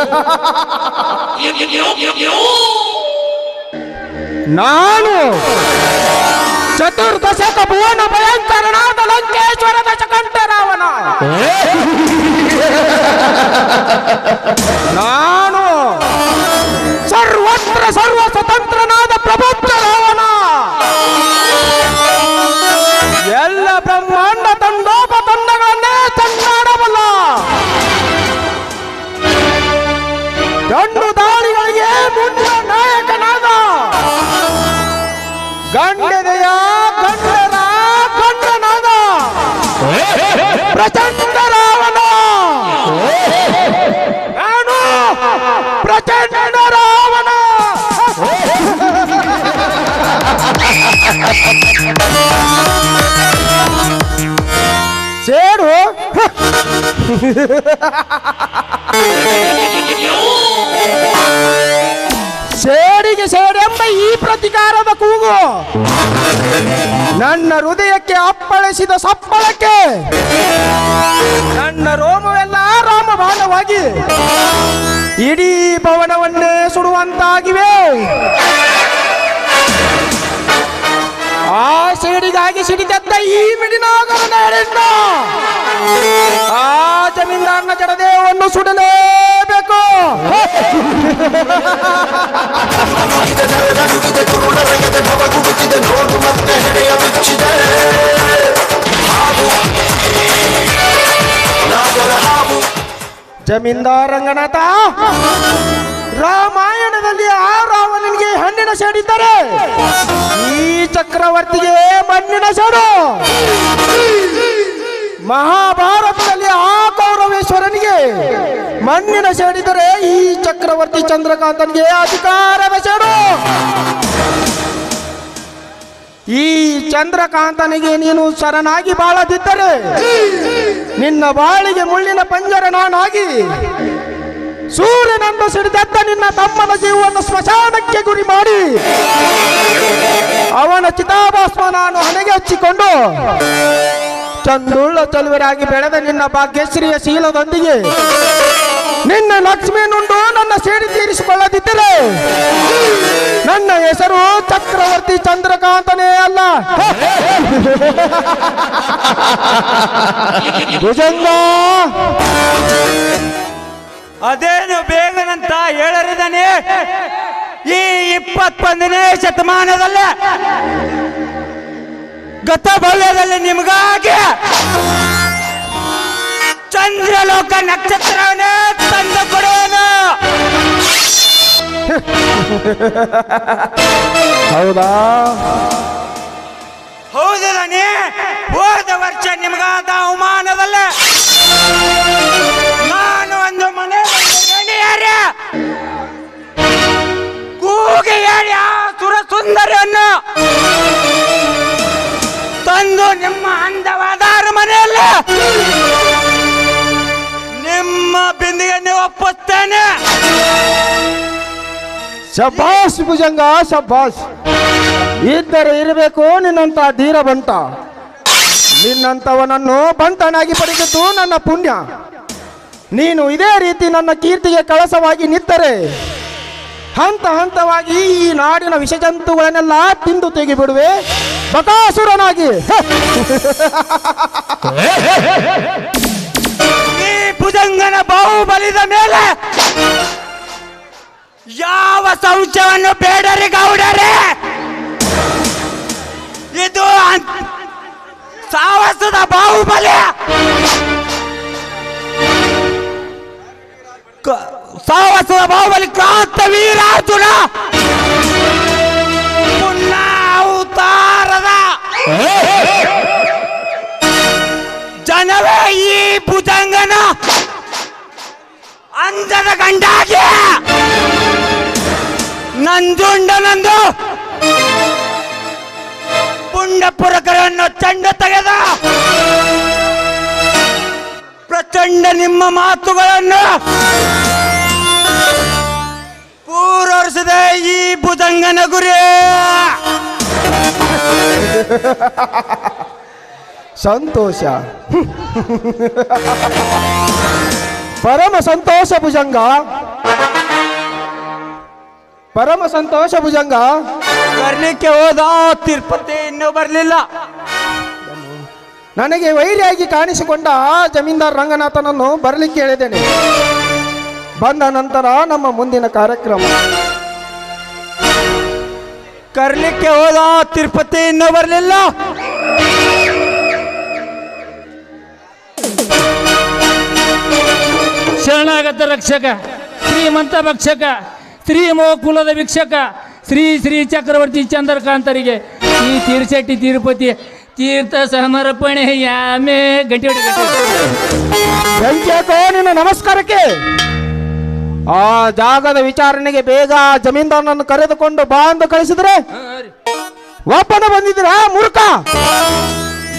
Oh. ಸೇಡು. ಸೇಡಿಗೆ ಸೇಡೆಂಬ ಈ ಪ್ರತಿಕಾರದ ಕೂಗು. ನನ್ನ ಹೃದಯಕ್ಕೆ ಅಪ್ಪಳಿಸಿದ ಸಪ್ಪಳಕ್ಕೆ. ನನ್ನ ರೋಮವೆಲ್ಲ ರಾಮಬಾಣವಾಗಿ ಇಡೀ ಭವನವನ್ನೇ ಸುಡುವಂತಾಗಿವೆ. ಆ ಸೇಡಿಗಾಗಿ ಸಿಡಿದದ್ದ ಈ ಮಿಡಿನಾಗರನ ಹೇಳಿದ್ದ ಆ ಜಮೀನ್ದಾರನ ಜಡದೇವನ್ನು ಸುಡಲೇಬೇಕು. ಜಮೀನ್ದಾರ ರಂಗನಾಥ ರಾಮಾಯಣದಲ್ಲಿ ಆ ರಾವಣನಿಗೆ ಹಣ್ಣಿನ ಸೇಡಿದ್ದಾರೆ ಈ ಚಕ್ರವರ್ತಿಗೆ ಮಣ್ಣಿನ ಸೇಡು ಮಹಾಭಾರತದಲ್ಲಿ ಆ ಕೌರವೇಶ್ವರನಿಗೆ ಮಣ್ಣಿನ ಸೇಡಿದರೆ ಈ ಚಕ್ರವರ್ತಿ ಚಂದ್ರಕಾಂತನಿಗೆ ಅಧಿಕಾರದ ಸೇಡು ಈ ಚಂದ್ರಕಾಂತನಿಗೆ ನೀನು ಶರಣಾಗಿ ಬಾಳದಿದ್ದರೆ ನಿನ್ನ ಬಾಳಿಗೆ ಮುಳ್ಳಿನ ಪಂಜರ ನಾನಾಗಿ ಸೂರ್ಯನನ್ನು ಸಿಡಿದದ್ದ ನಿನ್ನ ತಮ್ಮನ ಜೀವವನ್ನು ಸ್ಮಶಾನಕ್ಕೆ ಗುರಿ ಮಾಡಿ. ಅವನ ಚಿತಾಭಾಸ್ಮ ನಾನು ಹಣೆಗೆ ಹಚ್ಚಿಕೊಂಡು ಚಂದುಳ್ಳ ಚಲುವರಾಗಿ ಬೆಳೆದ ನಿನ್ನ ಭಾಗ್ಯಶ್ರೀಯ ಶೀಲದೊಂದಿಗೆ ನಿನ್ನ ಲಕ್ಷ್ಮೀನುಂಡು ನನ್ನ ಸೇಡಿ ತೀರಿಸಿಕೊಳ್ಳದಿದ್ದರೆ ನನ್ನ ಹೆಸರು ಚಕ್ರವರ್ತಿ ಚಂದ್ರಕಾಂತನೇ ಅಲ್ಲ. ಭುಜಂಗ. ಅದೇನು ಬೇಗನಂತ ಹೇಳರಿದಾನೆ? ಈ ಇಪ್ಪತ್ತೊಂದನೇ ಶತಮಾನದಲ್ಲೇ ಗತ ಭವ್ಯದಲ್ಲಿ ನಿಮಗಾಗಿ ಚಂದ್ರಲೋಕ ನಕ್ಷತ್ರವನ್ನೇ ತಂದು ಕೊಡುವನು. ಹೌದಾ? ಹೌದು ಹೋದ ವರ್ಷ ನಿಮಗಾದ ಅವಮಾನದಲ್ಲೇ ನಾನು ಒಂದು ಮನೆ ಎಣಿಯಾರೆ ಕೂಗಿ ಹೇಳಿ ಆ ಸುರ ಸುಂದರಿಯನ್ನು ತಂದು ನಿಮ್ಮ ಅಂದವಾದ ಮನೆಯಲ್ಲಿ. ನಿಮ್ಮ ಬಿಂದಿಗೆ ಒಪ್ಪುತ್ತೇನೆ. ಶಬ್ಬಾಸ್ ಭುಜಂಗ ಶಬಾಸ್ ಇದ್ದರೆ ಇರಬೇಕು ನಿನ್ನಂತ ಧೀರ ಬಂತ ನಿನ್ನಂತವನನ್ನು ಬಂತನಾಗಿ ಪಡೆದಿದ್ದು ನನ್ನ ಪುಣ್ಯ. ನೀನು ಇದೇ ರೀತಿ ನನ್ನ ಕೀರ್ತಿಗೆ ಕಳಸವಾಗಿ ನಿಂತರೆ, ಹಂತ ಹಂತವಾಗಿ ಈ ನಾಡಿನ ವಿಷಜಂತುಗಳನ್ನೆಲ್ಲ ತಿಂದು ತೆಗಿಬಿಡುವೆ. ಬಕಾಸುರನಾಗಿ. ಈ ಭುಜಂಗನ ಬಾಹುಬಲಿದ ಮೇಲೆ ಯಾವ ಶೌಚವನ್ನು ಬೇಡರಿ ಗೌಡರೇ? ಇದು ಸಾವಸದ ಬಾಹುಬಲಿ. ಸಾಹಸದ ಬಾಹುಬಲಿ ಕ್ರಾಂತ ವೀರಾರ್ಜುನ! ಪುಣ್ಯ ಅವತಾರದ ಜನವೇ ಈ ಭುಜಂಗನ! ಅಂದದ ಗಂಡಾಗಿ! ನಂಜುಂಡನಂದು ಪುಂಡಪುರಕರನ್ನು ಚಂಡ ತೆಗೆದ! ಪ್ರಚಂಡ ನಿಮ್ಮ ಮಾತುಗಳನ್ನು! ಪೂರೈಸಿದೆ ಈ ಭುಜಂಗನ ಗುರಿ. ಸಂತೋಷ. ಪರಮ ಸಂತೋಷ ಭುಜಂಗ. ಪರಮ ಸಂತೋಷ ಭುಜಂಗ. ಬರ್ಲಿಕ್ಕೆ ಹೋದ ತಿರುಪತಿ ಇನ್ನೂ ಬರಲಿಲ್ಲ. ನನಗೆ ವೈರಿಯಾಗಿ ಕಾಣಿಸಿಕೊಂಡ ಆ ಜಮೀನ್ದಾರ್ ರಂಗನಾಥನನ್ನು ಬರಲಿಕ್ಕೆ ಹೇಳಿದ್ದೇನೆ. ಬಂದ ನಂತರ ನಮ್ಮ ಮುಂದಿನ ಕಾರ್ಯಕ್ರಮ. ಕರ್ಲಿಕ್ಕೆ ಹೋದ ತಿರುಪತಿ ಇನ್ನೂ ಬರಲಿಲ್ಲ ಶರಣಾಗತ ರಕ್ಷಕ ಶ್ರೀಮಂತ ಭಕ್ಷಕ ಶ್ರೀ ಕುಲದ ವೀಕ್ಷಕ ಶ್ರೀ ಶ್ರೀ ಚಕ್ರವರ್ತಿ ಚಂದ್ರಕಾಂತರಿಗೆ ಈ ತೀರ್ಶೆಟ್ಟಿ ತಿರುಪತಿ ತೀರ್ಥ ಸಮರ್ಪಣೆ ಯಾಮೆ ಗಟ್ಟಿ ಗಂಟೆ. ಬೆಂಕಿಯಾಕೋ ನಮಸ್ಕಾರಕ್ಕೆ ಆ ಜಾಗದ ವಿಚಾರಣೆಗೆ ಬೇಗ ಜಮೀನ್ದಾರನನ್ನು ಕರೆದುಕೊಂಡು ಬಾ ಅಂತ ಕಳಿಸಿದ್ರೆ ಒಪ್ಪನ ಬಂದಿದ್ರ ಒಬ್ಬನ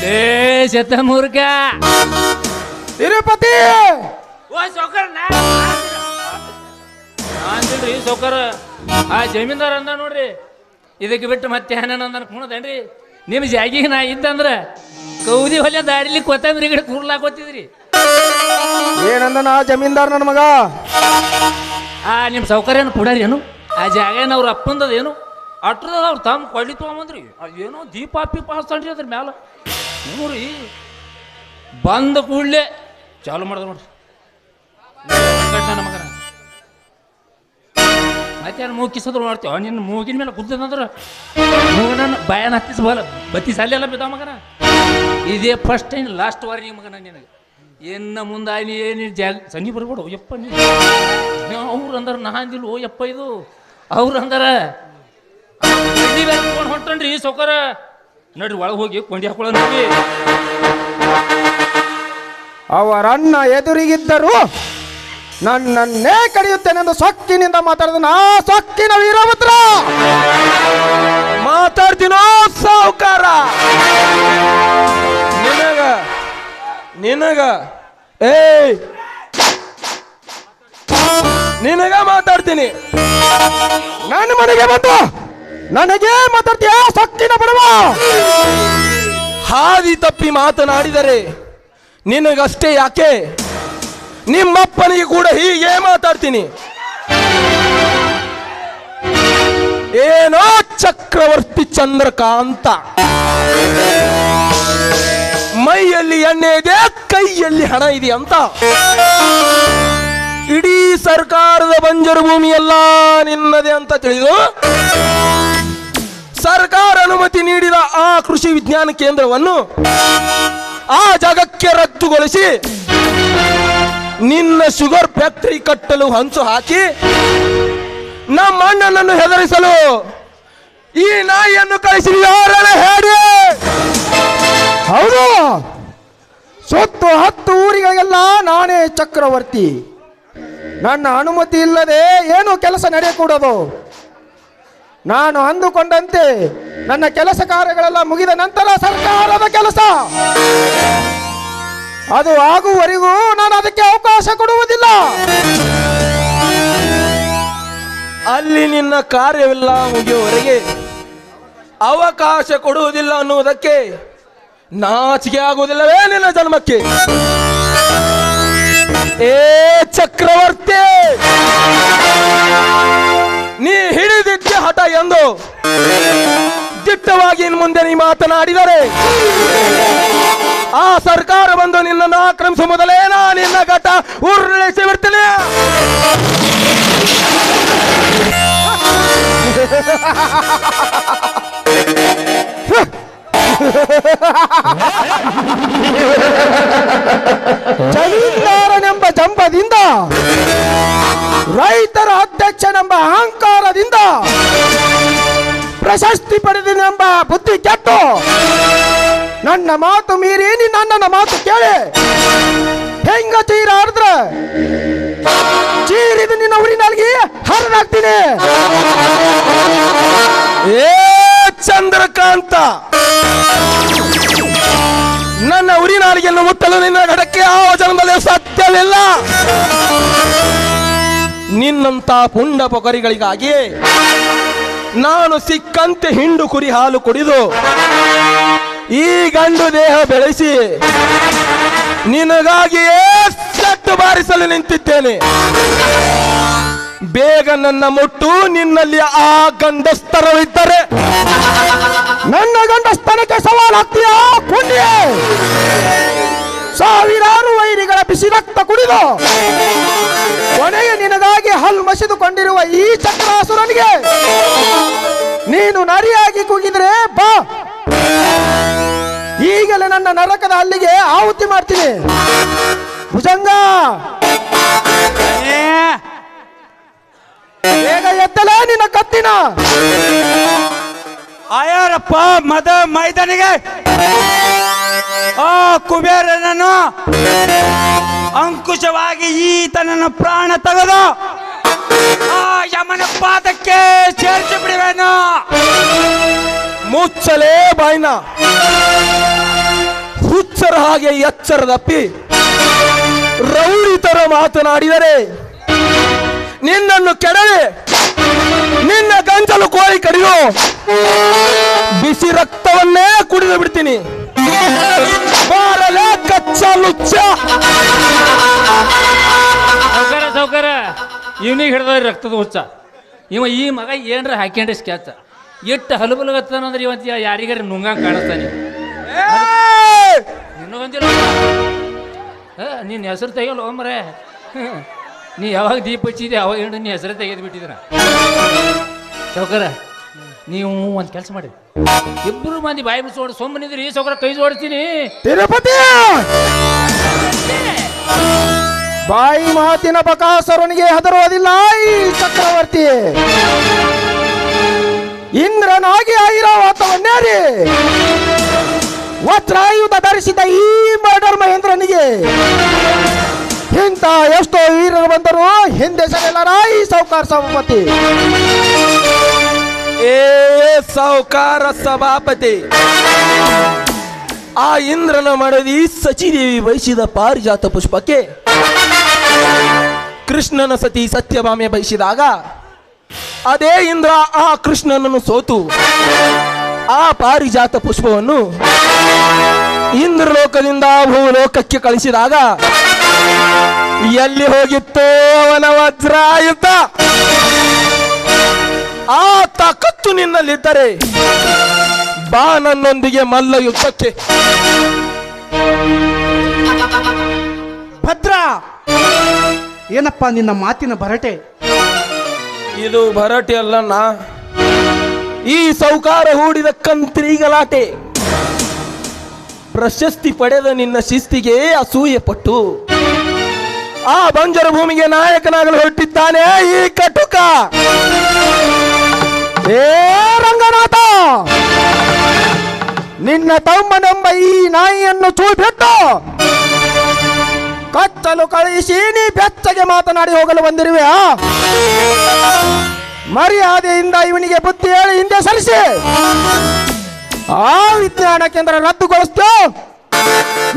ಶತ ಶತಮೂರ್ಖ ತಿರುಪತಿ! ಸೌಕರ್. ಆ ಜಮೀನ್ದಾರ ಅಂದ ನೋಡ್ರಿ. ಇದಕ್ಕೆ ಬಿಟ್ಟು ಮತ್ತೆ ಏನೇನು ಅಂದನ್ ಕುಣದೇನ್ರಿ? ನಿಮ್ಮ ಜಾಗಿಗೆ ನಾ ಇದ್ದಂದ್ರ ಕೌದಿ ಹೊಲೆ ದಾರಿಲಿ ಕೊತ್ತಂಬರಿ ಗಿಡ ಕೂರ್ಲಾಕೋತಿದ್ರಿ ಏನಂದ ನಾ ಜಮೀನ್ದಾರ ನನ್ನ ಮಗ? ಆ ನಿಮ್ಮ ಸೌಕರ್ಯನ ಕೊಡಾರಿ ಏನು ಆ ಜಾಗ ಏನು ಅವ್ರ ಅಪ್ಪಂದದ ಏನು ಅಟ್ರದ ಅವ್ರು ತಮ್ಮ ಕೊಳ್ಳಿ ತೊಗೊಂಬಂದ್ರಿ. ಏನೋ ದೀಪ ಪೀಪ ಹಚ್ತಾನ್ರಿ ಅದ್ರ ಮ್ಯಾಲ. ನೋಡ್ರಿ ಬಂದ ಕೂಡಲೇ ಚಾಲು ಮಾಡ್ದ ನೋಡ್ರಿ. ನನ್ನ ಮಗನ. ಮತ್ತೆ ಮೂಗ್ ಕಿಸೋದ್ರು ಮಾಡ್ತೇವ ನಿನ್ನ ಮೂಗಿನ ಮೇಲೆ ಕುದ್ದದಂದ್ರ ಮೂಗನ ಬಯನ ಹತ್ತಿಸಬಲ್ಲ ಬತ್ತಿ ಸಾಲೆಲ್ಲ ಬಿದ್ದ ಮಗನ. ಇದೇ ಫಸ್ಟ್ ಟೈಮ್ ಲಾಸ್ಟ್ ವಾರ್ನಿಂಗ್ ಮಗನ ನಿನಗೆ. ಎನ್ನ ಮುಂದೆ ಏನು ಜಾಗ ಸನಿ ಬರ್ಬೇಡು ಯಪ್ಪ ನೀ ಅವ್ರು ಅಂದ್ರೆ, ನಾ ಅಂದಿಲ್ಲ ಓ ಯಪ್ಪ ಇದು. ಅವ್ರು ಅಂದಾರ ಹೊಂಟನ್ರಿ ಸೌಕರ. ನಡ್ರಿ, ಒಳಗೆ ಹೋಗಿ ಕೊಂಡಿ ಹಾಕೊಳ್ಳೋ ಅವರನ್ನ ಎದುರಿಗಿದ್ದರು ನನ್ನನ್ನೇ ಕಡಿಯುತ್ತೇನೆಂದು ಸೊಕ್ಕಿನಿಂದ ಮಾತಾಡಿದ ನಾ ಸೊಕ್ಕಿನ ವೀರಭದ್ರ ಮಾತಾಡ್ತೀನೋ ಸಾಹುಕಾರ ನಿನಗ ನಿನಗ, ಏಯ್! ನಿನಗ ಮಾತಾಡ್ತೀನಿ! ನನ್ನ ಮನೆಗೆ ಬಂದು ನನಗೆ ಮಾತಾಡ್ತೀಯ ಸೊಕ್ಕಿನ ಬಡವ? ಹಾದಿ ತಪ್ಪಿ ಮಾತನಾಡಿದರೆ ನಿನಗಷ್ಟೇ ಯಾಕೆ? ನಿಮ್ಮಪ್ಪನಿಗೆ ಕೂಡ ಹೀಗೆ ಮಾತಾಡ್ತೀನಿ. ಏನೋ ಚಕ್ರವರ್ತಿ ಚಂದ್ರಕಾಂತ. ಮೈಯಲ್ಲಿ ಎಣ್ಣೆ ಇದೆ, ಕೈಯಲ್ಲಿ ಹಣ ಇದೆ ಅಂತ. ಇಡೀ ಸರ್ಕಾರದ ಬಂಜರು ಭೂಮಿ ನಿನ್ನದೆ ನಿನ್ನದೇ ಅಂತ ತಿಳಿದು, ಸರ್ಕಾರ ಅನುಮತಿ ನೀಡಿದ ಆ ಕೃಷಿ ವಿಜ್ಞಾನ ಕೇಂದ್ರವನ್ನು ಆ ಜಾಗಕ್ಕೆ ರದ್ದುಗೊಳಿಸಿ ನಿನ್ನ ಶುಗರ್ ಫ್ಯಾಕ್ಟರಿ ಕಟ್ಟಲು ಹಂಚು ಹಾಕಿ ನಮ್ಮ ಅಣ್ಣನನ್ನು ಹೆದರಿಸಲು ಈ ನಾಯಿಯನ್ನು ಕಳಿಸಿ ಯಾರನ್ನ ಹೇಳಿ? ಹೌದು. ಸುತ್ತು ಹತ್ತು ಊರಿಗೆಲ್ಲ ನಾನೇ ಚಕ್ರವರ್ತಿ. ನನ್ನ ಅನುಮತಿ ಇಲ್ಲದೆ ಏನು ಕೆಲಸ ನಡೆಯಕೂಡದು? ನಾನು ಅಂದುಕೊಂಡಂತೆ ನನ್ನ ಕೆಲಸ ಕಾರ್ಯಗಳೆಲ್ಲ ಮುಗಿದ ನಂತರ ಸರ್ಕಾರದ ಕೆಲಸ. ಅದು ಆಗುವವರೆಗೂ ನಾನು ಅದಕ್ಕೆ ಅವಕಾಶ ಕೊಡುವುದಿಲ್ಲ. ಅಲ್ಲಿ ನಿನ್ನ ಕಾರ್ಯವಿಲ್ಲ ಮುಗಿಯುವವರೆಗೆ ಅವಕಾಶ ಕೊಡುವುದಿಲ್ಲ ಅನ್ನುವುದಕ್ಕೆ ನಾಚಿಕೆ ಆಗುವುದಿಲ್ಲವೇ ನಿನ್ನ ಜನ್ಮಕ್ಕೆ? ಏ ಚಕ್ರವರ್ತಿ! ನೀ ಹಿಡಿದಿದ್ದೆ ಹಠ ಎಂದು ದಿಟ್ಟವಾಗಿ ಇನ್ನು ಮುಂದೆ ನೀ ಮಾತನಾಡಿದರೆ ಆ ಸರ್ಕಾರ ಬಂದು ನಿನ್ನನ್ನು ಆಕ್ರಮಿಸುವ ಮೊದಲೇ ನಾ ನಿನ್ನ ಘಟ ಉರುಳಿಸಿ ಬಿಡ್ತೀನಿ. ಜಮೀನ್ದಾರನೆಂಬ ಜಂಬದಿಂದ, ರೈತರ ಅಧ್ಯಕ್ಷನೆಂಬ ಅಹಂಕಾರದಿಂದ ಪ್ರಶಸ್ತಿ ಪಡೆದಿನೆಂಬ ಬುದ್ಧಿ ಕೆಟ್ಟು ನನ್ನ ಮಾತು ಮೀರಿ ನನ್ನ ಮಾತು ಕೇಳಿ. ಹೆಂಗ ಚೀರ ಆಡಿದ್ರೆ ಚೀರಿದ ನಿನ್ನ ಊರಿನಲ್ಲಿ ಹರಿದಾಗ್ತೀನಿ ಏ ಚಂದ್ರಕಾಂತ! ನನ್ನ ಉರಿ ನಾಲಿಗೆಯನ್ನು ಮುಟ್ಟಲು ನಿನ್ನ ಘಟಕ್ಕೆ ಆ ಜನ್ಮದಲ್ಲಿ ಸತ್ಯವಿಲ್ಲ. ನಿನ್ನಂತ ಪುಂಡ ಪೊಕರಿಗಳಿಗಾಗಿ ನಾನು ಸಿಕ್ಕಂತೆ ಹಿಂಡು ಕುರಿ ಹಾಲು ಕುಡಿದು ಈ ಗಂಡು ದೇಹ ಬೆಳೆಸಿ ನಿನಗಾಗಿಯೇ ಸತ್ತ ಪೆಟ್ಟು ಬಾರಿಸಲು ನಿಂತಿದ್ದೇನೆ. ಬೇಗ ನನ್ನ ಮುಟ್ಟು ನಿನ್ನಲ್ಲಿ ಆ ಗಂಡಸ್ತರವಿದ್ದರೆ ನನ್ನ ಗಂಡಸ್ತನಕ್ಕೆ ಹಾಕ್ತೀಯಾ ಪುಣ್ಯ? ಸಾವಿರಾರು ವೈರಿಗಳ ಬಿಸಿ ರಕ್ತ ಕುಡಿದು ಕೊನೆಗೆ ನಿನಗಾಗಿ ಹಲ್ ಮಸಿದುಕೊಂಡಿರುವ ಈ ಚಕ್ರಾಸುರನಿಗೆ ನೀನು ನರಿಯಾಗಿ ಕೂಗಿದ್ರೆ ಬಾ. ಈಗಲೇ ನನ್ನ ನರಕದ ಅಲ್ಲಿಗೆ ಆಹುತಿ ಮಾಡ್ತೀನಿ. ಭುಜಂಗ. ಬೇಗ ಎತ್ತಲೇ ನಿನ್ನ ಕತ್ತಿನ. ಆಯಾರಪ್ಪ ಮದ ಮೈದಾನಿಗೆ. ಆ ಕುಬೇರನನ್ನು ಅಂಕುಶವಾಗಿ ಈತನನ್ನು ಪ್ರಾಣ ತೆಗೆದು ಆ ಯಮನ ಪಾದಕ್ಕೆ ಸೇರಿಸಿ ಬಿಡುವೆನು. ಮುಚ್ಚಲೇ ಬಾಯ್ನ. ಹುಚ್ಚರ ಹಾಗೆ ಎಚ್ಚರ ತಪ್ಪಿ ತರ ಮಾತನಾಡಿದರೆ, ನಿನ್ನನ್ನು ಕೆಡವೆ, ನಿನ್ನ ಗಂಜಲು ಕೋಳಿ ಕಡಿದು, ಬಿಸಿ ರಕ್ತವನ್ನೇ ಕುಡಿದು ಬಿಡ್ತೀನಿ. ಬಾರಲೇ ಕಚ್ಚ ಲುಚ್ಚ ಸೌಕರ ಸೌಕರ ಇವನಿಗೆ ಹಿಡ್ದ ರಕ್ತದ ಹುಚ್ಚ. ಇವ ಈ ಮಗ ಏನ್ರ ಹಾಕ್ಯಂಡ್ರೆ ಸ್ಕ್ಯಾಚ ಎಷ್ಟು ಹಲಬಲಗತ್ತಾನಂದ್ರೆ ಇವತ್ತು ಯಾರಿಗಾರ ನುಂಗಂಗೆ ಕಾಣಿಸ್ತಾನೆ. ನಿನಗೊಂದಿಲ್ಲ ನಿನ್ನ ಹೆಸರು ತೆಗಿಯಲ್ಲ ಒಮ್ಮರೆ ನೀ ಯಾವಾಗ ದೀಪ ಹಚ್ಚಿದೆ ಅವಾಗ ನೀ ಹೆಸರು ತೆಗೆದು ಬಿಟ್ಟಿದ್ರ ಸೌಕರ ನೀವು ಒಂದು ಕೆಲಸ ಮಾಡಿ. ಇಬ್ಬರು ಮಂದಿ ಬಾಯಿ ಸೊಮ್ಮನಿದ್ರಿ ಈ ಸೌಕರ ಕೈ ಜೋಡ್ತೀನಿ ತಿರುಪತಿ! ಬಾಯಿ ಮಾತಿನ ಬಕಾಸುರನಿಗೆ ಹೆದರುವುದಿಲ್ಲ ಈ ಚಕ್ರವರ್ತಿ. ಇಂದ್ರನಾಗಿ ಐರಾವತವನ್ನೇರಿ. ವಜ್ರಾಯುಧ ಧರಿಸಿದ ಈ ಮರ್ಡರ್ ಮಹೇಂದ್ರನಿಗೆ. ಇಂಥ ಎಷ್ಟೋ ವೀರರು ಬಂದರು ಹಿಂದೆ ಸರಿಯಲ್ಲ, ಈ ಸೌಕಾರ ಸಭಾಪತಿ ಏ ಸಭಾಪತಿ. ಆ ಇಂದ್ರನ ಮಡದಿ ಸಚಿದೇವಿ ಬಯಸಿದ ಪಾರಿಜಾತ ಪುಷ್ಪಕ್ಕೆ ಕೃಷ್ಣನ ಸತಿ ಸತ್ಯಭಾಮೆ ಬಯಸಿದಾಗ ಅದೇ ಇಂದ್ರ ಆ ಕೃಷ್ಣನನ್ನು ಸೋತು. ಆ ಪಾರಿಜಾತ ಪುಷ್ಪವನ್ನು ಇಂದ್ರಲೋಕದಿಂದ ಭೂಲೋಕಕ್ಕೆ ಕಳಿಸಿದಾಗ ಎಲ್ಲಿ ಹೋಗಿತ್ತೋ ಅವನ ವಜ್ರಾಯುತ ಆ ತಾಕತ್ತು ನಿನ್ನಲ್ಲಿದ್ದರೆ ಬಾ ನನ್ನೊಂದಿಗೆ ಮಲ್ಲ ಯುದ್ಧಕ್ಕೆ ಭದ್ರ ಏನಪ್ಪ ನಿನ್ನ ಮಾತಿನ ಭರಟೆ? ಇದು ಭರಟೆ ಅಲ್ಲಣ್ಣ. ಈ ಸೌಕಾರ ಹೂಡಿದ ಕಂತ್ರಿಗಲಾಟೆ ಪ್ರಶಸ್ತಿ ಪಡೆದ ನಿನ್ನ ಶಿಸ್ತಿಗೆ ಅಸೂಯೆ ಪಟ್ಟು. ಆ ಬಂಜರ ಭೂಮಿಗೆ ನಾಯಕನಾಗಲು ಹೊರಟಿದ್ದಾನೆ ಈ ಕಟುಕ. ಏ ರಂಗನಾಥ! ನಿನ್ನ ತಮ್ಮನೆಂಬ ಈ ನಾಯಿಯನ್ನು ಚೂಪಿಟ್ಟು ಕಚ್ಚಲು ಕಳುಹಿಸಿ ನೀ ಬೆಚ್ಚಗೆ ಮಾತನಾಡಿ ಹೋಗಲು ಬಂದಿರುವೆ. ಮರ್ಯಾದೆಯಿಂದ ಇವನಿಗೆ ಬುದ್ಧಿ ಹೇಳಿ ಹಿಂದೆ ಸರಿಸಿ. ಆ ವಿಜ್ಞಾನ ಕೇಂದ್ರ ರದ್ದುಗೊಳಿಸ್ತು.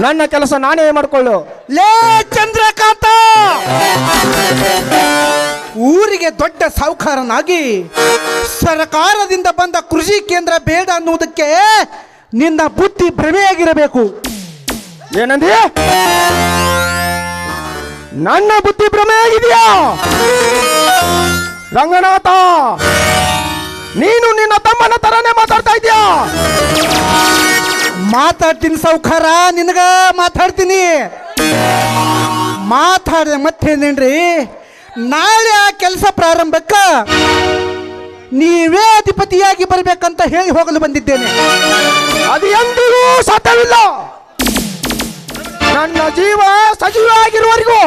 ನನ್ನ ಕೆಲಸ ನಾನೇ ಮಾಡಿಕೊಳ್ಳು. ಲೇ ಚಂದ್ರಕಾಂತ! ಊರಿಗೆ ದೊಡ್ಡ ಸಾಹುಕಾರನಾಗಿ ಸರ್ಕಾರದಿಂದ ಬಂದ ಕೃಷಿ ಕೇಂದ್ರ ಬೇಡ ಅನ್ನುವುದಕ್ಕೆ ನಿನ್ನ ಬುದ್ಧಿ ಭ್ರಮೆಯಾಗಿರಬೇಕು. ಏನಂದಿ? ನನ್ನ ಬುದ್ಧಿ ಭ್ರಮೆಯಾಗಿದೆಯಾ? ರಂಗನಾಥ, ನೀನು ನಿನ್ನ ತಮ್ಮನ ತರನೇ ಮಾತಾಡ್ತಾ ಇದೀಯಾ ಮಾತಾಡ್ತೀನಿ ಸಾಹುಕಾರ, ನಿನಗ ಮಾತಾಡ್ತೀನಿ. ಮಾತಾಡಿದ ಮತ್ತೇನೇನ್ರಿ? ನಾಳೆ ಆ ಕೆಲಸ ಪ್ರಾರಂಭಕ್ಕ ನೀವೇ ಅಧಿಪತಿಯಾಗಿ ಬರಬೇಕಂತ ಹೇಳಿ ಹೋಗಲು ಬಂದಿದ್ದೇನೆ. ಅದು ಎಂದಿಗೂ ಸಾಧ್ಯವಿಲ್ಲ. ನನ್ನ ಜೀವ ಸಜೀವ ಆಗಿರುವವರೆಗೂ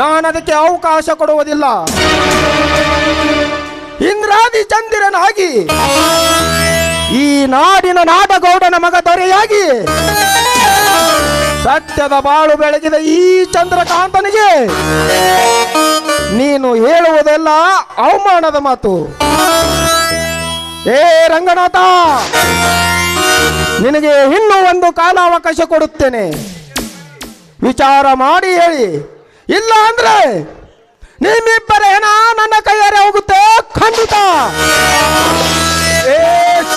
ನಾನು ಅದಕ್ಕೆ ಅವಕಾಶ ಕೊಡುವುದಿಲ್ಲ. ಇಂದ್ರಾದಿ ಚಂದಿರನಾಗಿ ಈ ನಾಡಿನ ನಾಡಗೌಡನ ಮಗ ದೊರೆಯಾಗಿ ಸತ್ಯದ ಬಾಳು ಬೆಳಗಿದ ಈ ಚಂದ್ರಕಾಂತನಿಗೆ ನೀನು ಹೇಳುವುದೆಲ್ಲ ಅವಮಾನದ ಮಾತು. ಏ ರಂಗನಾಥ, ನಿನಗೆ ಇನ್ನೂ ಒಂದು ಕಾಲಾವಕಾಶ ಕೊಡುತ್ತೇನೆ. ವಿಚಾರ ಮಾಡಿ ಹೇಳಿ. ಇಲ್ಲ ಅಂದ್ರೆ ನಿಮ್ಮಿಬ್ಬರ ಏನ ನನ್ನ ಕೈಯಾರೆ ಹೋಗುತ್ತೆ ಖಂಡಿತ. ಏ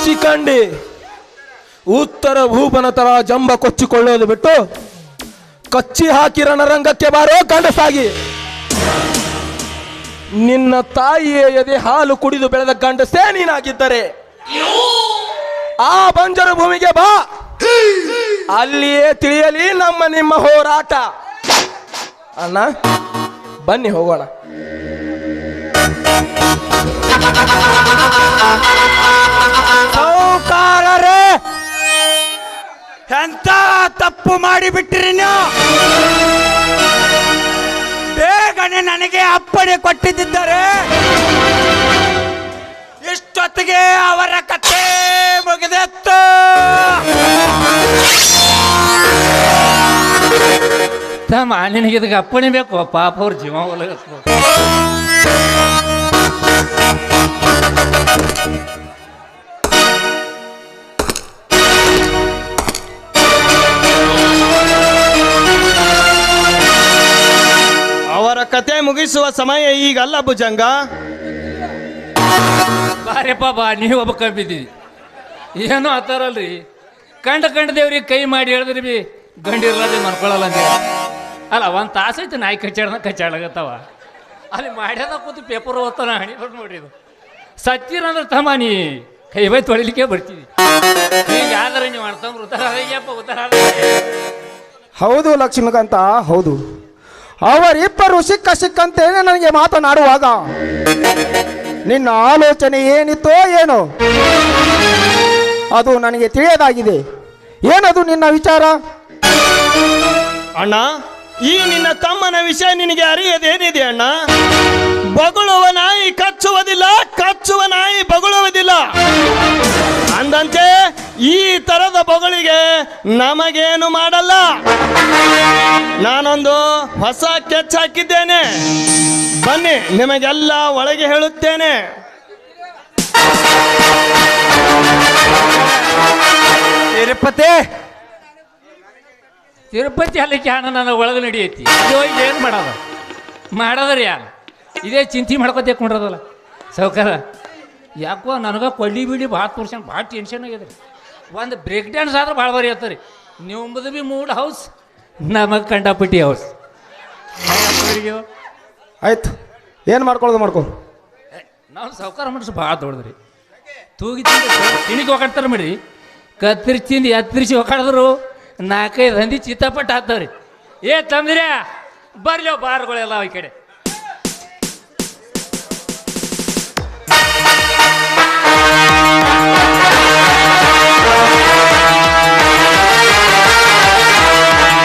ಶಿಖಂಡಿ ಉತ್ತರ ಭೂಪನ ತರ ಜಂಬ ಕೊಚ್ಚಿಕೊಳ್ಳೋದು ಬಿಟ್ಟು ಕಚ್ಚಿ ಹಾಕಿರಣ ರಂಗಕ್ಕೆ ಬಾರೋ ಗಂಡಸಾಗಿ. ನಿನ್ನ ತಾಯಿಯ ಎದೆ ಹಾಲು ಕುಡಿದು ಬೆಳೆದ ಗಂಡಸೇ ನೀನಾಗಿದ್ದರೆ. ಆ ಬಂಜರು ಭೂಮಿಗೆ ಬಾ. ಅಲ್ಲಿಯೇ ತಿಳಿಯಲಿ ನಮ್ಮ ನಿಮ್ಮ ಹೋರಾಟ. ಅಣ್ಣ, ಬನ್ನಿ ಹೋಗೋಣ. ಎಂತ ತಪ್ಪು ಮಾಡಿಬಿಟ್ಟಿರಿ ನೀವು? ಬೇಗನೆ ನನಗೆ ಅಪ್ಪಣೆ ಕೊಟ್ಟಿದ್ದರೆ ಇಷ್ಟೊತ್ತಿಗೆ ಅವರ ಕಥೆ ಮುಗಿದೆತ್ತು. ತಮ್ಮ ನಿನಗೆ ಇದಕ್ಕೆ ಅಪ್ಪಣೆ ಬೇಕು, ಪಾಪ ಅವ್ರ ಜೀವ ಒಲಗಸ್ಕೊ ಕತೆ ಮುಗಿಸುವ ಸಮಯ ಈಗಲ್ಲ ಭುಜಂಗ. ಬಾರಪ್ಪ ಬಾ ನೀವು ಒಬ್ಬ ಕಬ್ಬಿದ್ದೀವಿ ಏನೋ ಆತಾರಲ್ರಿ ಕಂಡ ಕಂಡ ದೇವ್ರಿಗೆ ಕೈ ಮಾಡಿ ಹೇಳಿದ್ರಿ ಬಿ ಗಂಡಿರ್ಲಾದೆ ಮನ್ಕೊಳ್ಳಲ್ಲ ಅಂತ ಅಲ್ಲ ಒಂದು ತಾಸು ಐತೆ ನಾಯಿ ಕಚ್ಚಾಡ್ದ ಕಚ್ಚಾಡಗತ್ತವ ಅಲ್ಲಿ ಮಾಡ್ಯದ ಕೂತು ಪೇಪರ್ ಓದ್ತಾನ ಹಣಿ ಬಟ್ ನೋಡಿದು ಸತ್ತೀರಂದ್ರೆ ತಮ್ಮ ನೀ ಕೈ ಬೈ ತೊಳಿಲಿಕ್ಕೆ ಬರ್ತೀವಿ. ಈಗ ಆದ್ರೆ ನೀವು ಮಾಡ್ತಂದ್ರೆ ಉತ್ತರ ಉತ್ತರ ಹೌದು ಲಕ್ಷ್ಮೀಕಾಂತ ಹೌದು. ಅವರಿಬ್ಬರು ಸಿಕ್ಕ ಸಿಕ್ಕಂತೇನೆ ನನಗೆ ಮಾತನಾಡುವಾಗ, ನಿನ್ನ ಆಲೋಚನೆ ಏನಿತ್ತೋ ಏನು, ಅದು ನನಗೆ ತಿಳಿಯದಾಗಿದೆ. ಏನದು ನಿನ್ನ ವಿಚಾರ? ಅಣ್ಣ, ಈ ನಿನ್ನ ತಮ್ಮನ ವಿಷಯ ನಿನಗೆ ಅರಿಯದೇನಿದೆ ಅಣ್ಣ? ನಮಗೇನು ಮಾಡಲ್ಲ. ನಾನೊಂದು ಹೊಸ ಕೆಚ್ ಹಾಕಿದ್ದೇನೆ. ಬನ್ನಿ ನಿಮಗೆಲ್ಲ ಒಳಗೆ ಹೇಳುತ್ತೇನೆ. ತಿರುಪತಿ. ತಿರುಪತಿ ಅಲ್ಲಿಕ್ಕೆ ಹಣ ನನ್ನ ಒಳಗೆ ನಡೆಯೈತಿ ಅಯ್ಯೋ ಏನು ಮಾಡೋದು? ಮಾಡೋದ್ರಿ ಯಾರು? ಇದೇ ಚಿಂತೆ ಮಾಡ್ಕೊತ ಕೊಂಡ್ರದಲ್ಲ. ಸೌಕರ್ಯ. ಯಾಕೋ ನನಗೆ ಕೊಳ್ಳಿ ಬಿಡಿ ಭಾಳ ತೋರ್ಸ್ಯಾನ ಭಾಳ ಟೆನ್ಷನ್ ಆಗ್ಯದ್ರಿ ಒಂದು ಬ್ರೇಕ್ ಡ್ಯಾನ್ಸ್ ಆದ್ರೆ ಭಾಳ ಬರಿ ಹೇಳ್ತಾರೆ ನಿಮ್ಮದು ಬಿ ಮೂಡ್ ಹೌಸ್ ನಮಗೆ ಕಂಡಪಟ್ಟಿ ಹೌಸ್ ಆಯ್ತು. ಏನು ಮಾಡ್ಕೊಳ್ಳೋದು ಮಾಡ್ಕೊಂಡು ನಾವು ಸಾವುಕಾರ ಮನುಷ್ಯ ಭಾಳ ದೊಡ್ಡದ್ರಿ. ತೂಗಿ ತಿಣಿಗೆ ಒಕಾಡ್ತಾರೆ ಮಾಡಿರಿ ಕತ್ತರಿಸಿ ತಿಂದು ಎತ್ತರಿಸಿ ಒಕಾಡಿದ್ರು ನಾಲ್ಕೈದು ಹಂದಿ ಚಿತ್ತಪಟ್ಟು ಹಾಕ್ತಾವ್ರಿ ಏ ತಂದ್ರ್ಯಾ ಬರ್ಲಿ ಬಾರ್ಗಳೆಲ್ಲ ಈ ಕಡೆ.